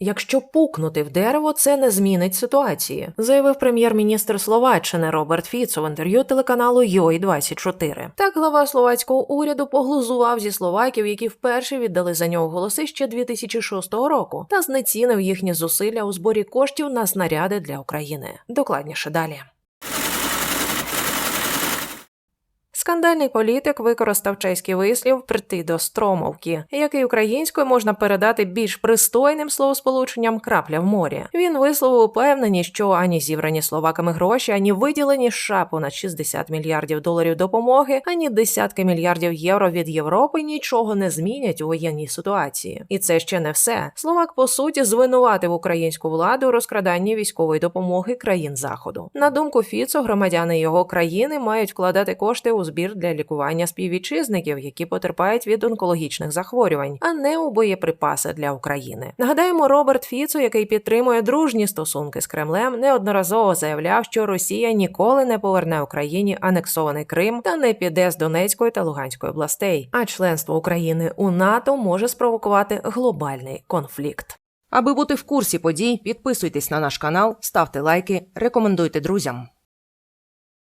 Якщо пукнути в дерево, це не змінить ситуації, заявив прем'єр-міністр Словаччини Роберт Фіцо в інтерв'ю телеканалу йой 24 Так глава словацького уряду поглузував зі словаків, які вперше віддали за нього голоси ще 2006 року, та знецінив їхні зусилля у зборі коштів на снаряди для України. Докладніше далі. Скандальний політик використав чеський вислів прийти до стромовки, який українською можна передати більш пристойним словосполученням крапля в морі. Він висловив упевненість, що ані зібрані словаками гроші, ані виділені США понад 60 мільярдів доларів допомоги, ані десятки мільярдів євро від Європи нічого не змінять у воєнній ситуації. І це ще не все. Словак по суті звинуватив українську владу у розкраданні військової допомоги країн заходу. На думку Фіцо, громадяни його країни мають вкладати кошти у збір для лікування співвітчизників, які потерпають від онкологічних захворювань, а не у боєприпаси для України. Нагадаємо, Роберт Фіцо, який підтримує дружні стосунки з Кремлем, неодноразово заявляв, що Росія ніколи не поверне Україні анексований Крим та не піде з Донецької та Луганської областей. А членство України у НАТО може спровокувати глобальний конфлікт. Аби бути в курсі подій, підписуйтесь на наш канал, ставте лайки, рекомендуйте друзям.